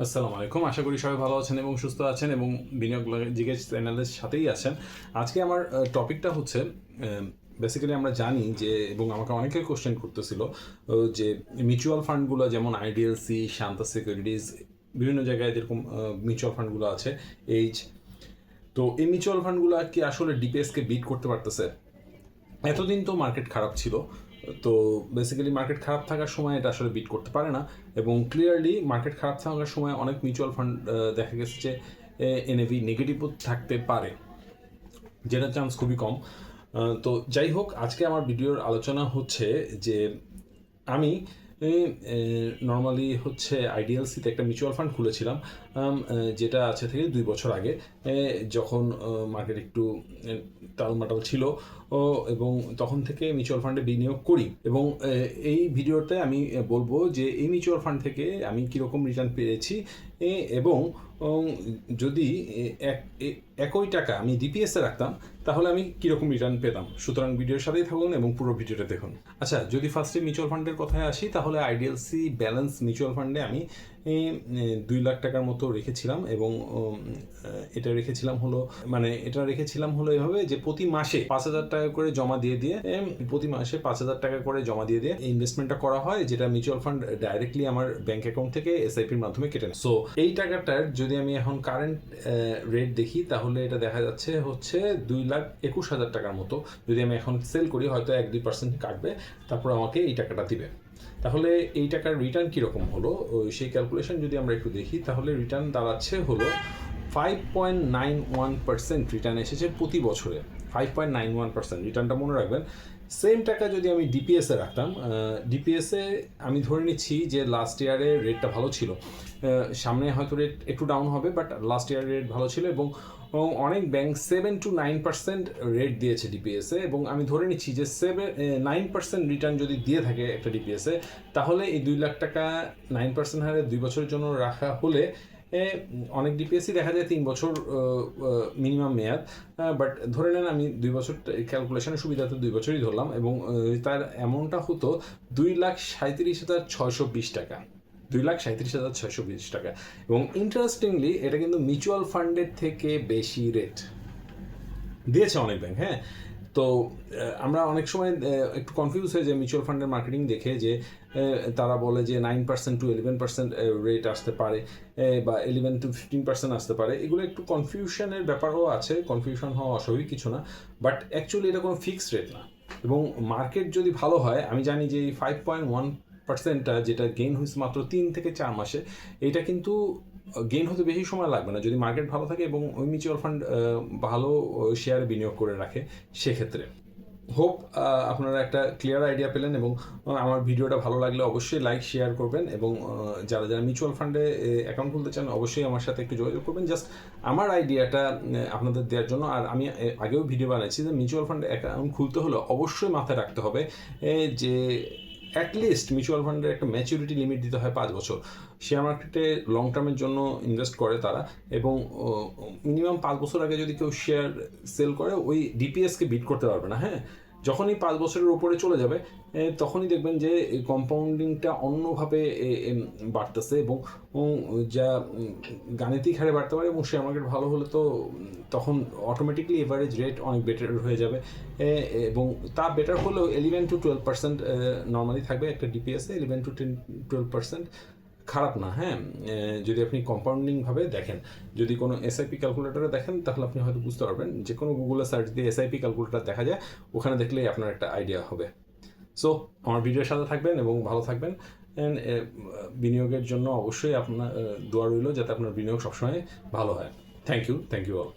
আসসালামু আলাইকুম। আশা করি সবাই ভালো আছেন এবং সুস্থ আছেন এবং বিনিয়োগ জিজ্ঞেস চ্যানেলের সাথেই আছেন। আজকে আমার টপিকটা হচ্ছে বেসিক্যালি আমরা জানি যে, এবং আমাকে অনেকে কোশ্চেন করতেছিল যে মিউচুয়াল ফান্ডগুলো যেমন আইডিএলসি শান্তা সিকিউরিটিজ বিভিন্ন জায়গায় যেরকম মিউচুয়াল ফান্ডগুলো আছে এইচ তো এই মিউচুয়াল ফান্ডগুলো কি আসলে ডিপিএসকে বিট করতে পারতেছে? এতদিন তো মার্কেট খারাপ ছিল তো বেসিক্যালি মার্কেট খারাপ থাকার সময় এটা আসলে বিট করতে পারে না এবং ক্লিয়ারলি মার্কেট খারাপ থাকার সময় অনেক মিউচুয়াল ফান্ড দেখা গেছে যে এনএভি নেগেটিভও থাকতে পারে, যেটার চান্স খুবই কম। তো যাই হোক, আজকে আমার ভিডিওর আলোচনা হচ্ছে যে আমি নর্মালি হচ্ছে আইডিএলসিতে একটা মিউচুয়াল ফান্ড খুলেছিলাম যেটা আছে থেকে দুই বছর আগে। যখন মার্কেট একটু টালমাটাল ছিল, ও, এবং তখন থেকে মিউচুয়াল ফান্ডে বিনিয়োগ করি। এবং এই ভিডিওতে আমি বলব যে, এই মিউচুয়াল ফান্ড থেকে আমি কীরকম রিটার্ন পেয়েছি এবং যদি একই টাকা আমি ডিপিএসে রাখতাম, তাহলে আমি কীরকম রিটার্ন পেতাম? সুতরাং ভিডিওর সাথেই থাকুন এবং পুরো ভিডিওটা দেখুন। আচ্ছা যদি ফার্স্টে মিউচুয়াল ফান্ডের কথায় আসি, তাহলে আইডিএলসি ব্যালেন্স মিউচুয়াল ফান্ডে আমি দুই লাখ টাকার মতো রেখেছিলাম এবং এটা রেখেছিলাম হলো মানে এটা রেখেছিলাম হলো এভাবে যে প্রতি মাসে পাঁচ হাজার টাকা করে জমা দিয়ে দিয়ে প্রতি মাসে পাঁচ হাজার টাকা করে জমা দিয়ে দিয়ে ইনভেস্টমেন্টটা করা হয় যেটা মিউচুয়াল ফান্ড ডাইরেক্টলি আমার ব্যাংক অ্যাকাউন্ট থেকে এসআইপির মাধ্যমে কেটে নেয়। সো এই টাকাটার যদি আমি এখন কারেন্ট রেট দেখি তাহলে এটা দেখা যাচ্ছে হচ্ছে দুই লাখ একুশ হাজার টাকার মতো। যদি আমি এখন সেল করি হয়তো এক দুই পার্সেন্ট কাটবে, তারপর আমাকে এই টাকাটা দিবে। তাহলে এই টাকার রিটার্ন কীরকম হলো? সেই ক্যালকুলেশন যদি আমরা একটু দেখি, তাহলে রিটার্ন দাঁড়াচ্ছে হলো five point nine one percent return এসেছে প্রতি বছরে। Five point nine one percent রিটার্নটা মনে রাখবেন। সেম টাকা যদি আমি ডিপিএসে রাখতাম ডিপিএসে আমি ধরে নিচ্ছি যে লাস্ট ইয়ারে রেটটা ভালো ছিল। সামনে হয়তো রেট একটু ডাউন হবে বাট লাস্ট ইয়ার রেট ভালো ছিল এবং অনেক bank seven to nine percent rate দিয়েছে ডিপিএসে এবং আমি ধরে নিচ্ছি যে সেভেন নাইন পার্সেন্ট রিটার্ন যদি দিয়ে থাকে একটা ডিপিএসে তাহলে এই দুই লাখ টাকা নাইন পার্সেন্ট হারে দুই বছরের জন্য রাখা হলে অনেক ডিপিএসই দেখা যায় তিন বছর মিনিমাম মেয়াদ বাট ধরে নেন আমি দুই বছর ক্যালকুলেশনের সুবিধাতে দুই বছরই ধরলাম এবং তার অ্যামাউন্টটা হতো দুই লাখ সাঁত্রিশ হাজার ছয়শো বিশ টাকা। দুই লাখ সাঁত্রিশ হাজার ছয়শো বিশ টাকা। এবং ইন্টারেস্টিংলি এটা কিন্তু মিউচুয়াল ফান্ডের থেকে বেশি রেট দিয়েছে অনেক ব্যাংক হ্যাঁ? তো আমরা অনেক সময় একটু কনফিউজ হয়ে যায় মিউচুয়াল ফান্ডের মার্কেটিং দেখে যে তারা বলে যে nine percent to eleven percent rate আসতে পারে বা ইলেভেন টু ফিফটিন পার্সেন্ট আসতে পারে। এগুলো একটু কনফিউশনের ব্যাপারও আছে কনফিউশন হওয়া অস্বাভাবিক কিছু না বাট অ্যাকচুয়ালি এটা কোনো ফিক্সড রেট না। এবং মার্কেট যদি ভালো হয়, আমি জানি যে এই ফাইভ পয়েন্ট ওয়ান পার্সেন্টটা যেটা গেইন হয়েছে মাত্র তিন থেকে চার মাসে, এটা কিন্তু গেইন হতে বেশি সময় লাগবে না। যদি মার্কেট ভালো থাকে এবং ওই মিউচুয়াল ফান্ড ভালো শেয়ারে বিনিয়োগ করে রাখে, সেক্ষেত্রে। হোপ আপনারা একটা ক্লিয়ার আইডিয়া পেলেন এবং আমার ভিডিওটা ভালো লাগলে অবশ্যই লাইক শেয়ার করবেন এবং যারা যারা মিউচুয়াল ফান্ডে অ্যাকাউন্ট খুলতে চান, অবশ্যই আমার সাথে একটু যোগাযোগ করবেন। জাস্ট আমার আইডিয়াটা আপনাদের দেওয়ার জন্য। আর আমি আগেও ভিডিও বানাইছি যে মিউচুয়াল ফান্ডে অ্যাকাউন্ট খুলতে হলে অবশ্যই মাথায় রাখতে হবে যে অ্যাটলিস্ট মিউচুয়াল ফান্ডের একটা ম্যাচুরিটি লিমিট দিতে হয় পাঁচ বছর। শেয়ার মার্কেটে লং টার্মের জন্য ইনভেস্ট করে তারা এবং মিনিমাম পাঁচ বছর আগে যদি কেউ শেয়ার সেল করে, ওই ডিপিএসকে বিট করতে পারবে না হ্যাঁ? যখনই পাঁচ বছরের উপরে চলে যাবে তখনই দেখবেন যে কম্পাউন্ডিংটা অন্যভাবে বাড়তেছে এবং যা গাণিতিক হারে বাড়তে পারে এবং শেয়ার মার্কেট ভালো হলে তো, তখন অটোমেটিকলি এভারেজ রেট অনেক বেটার হয়ে যাবে। এবং তা বেটার হলেও eleven to twelve percent normally থাকবে একটা ডিপিএসে eleven to ten twelve percent খারাপ না হ্যাঁ? যদি আপনি কম্পাউন্ডিংভাবে দেখেন, যদি কোনো এসআইপি ক্যালকুলেটারে দেখেন, তাহলে আপনি হয়তো বুঝতে পারবেন যে কোনো গুগলে সার্চ দিয়ে এসআইপি ক্যালকুলেটার দেখা যায়, ওখানে দেখলেই আপনার একটা আইডিয়া হবে। সো আমার ভিডিওর সাথে থাকবেন এবং ভালো থাকবেন। বিনিয়োগের জন্য অবশ্যই আপনার দোয়া রইল যাতে আপনার বিনিয়োগ সবসময় ভালো হয়। Thank you thank you all